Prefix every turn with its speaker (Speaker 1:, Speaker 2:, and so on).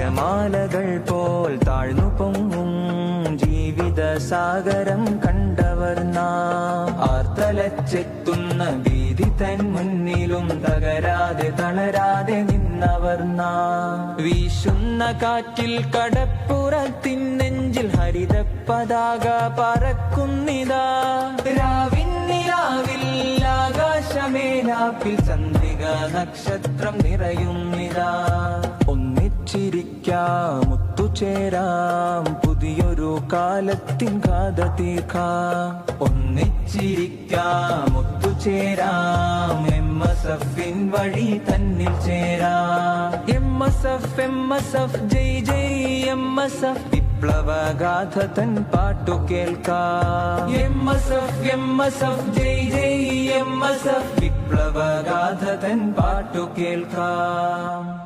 Speaker 1: തിരമാലകൾ പോൽ താഴ്ന്നു പൊങ്ങും. ജീവിത സാഗരം കണ്ടവർ നാം. ആർത്തലച്ചെത്തുന്ന ഭീതി തൻ മുന്നിലും തകരാതെ തളരാതെ നിന്നവർ നാം. വീശുന്ന കാറ്റിൽ കടപ്പുറത്തിൻ നെഞ്ചിൽ ഹരിത പതാക പറക്കുന്നിതാ രാവിന്നിലാവിൽ ആകാശമേലാപ്പിൽ ചന്ദ്രിക നക്ഷത്രം നിറയുന്നിതാ. ഒന്നിച്ചിരിക്കാം ഒത്തുചേരാം പുതിയൊരു കാലത്തിൻ കഥ തീർക്കാം. ഒന്നിച്ചിരിക്കാം ഒത്തുചേരാം എം എസ് എഫിൻ വഴി തന്നിൽ ചേരാം. M S F M S F ജയ് ജയ് എം എസ് എഫ്. വിപ്ലവഗാഥ തൻ പാട്ടു കേൾക്കാം. M S F M S F ജയ് ജയ് എം എസ് എഫ്. വിപ്ലവഗാഥ തൻ പാട്ടു കേൾക്കാം.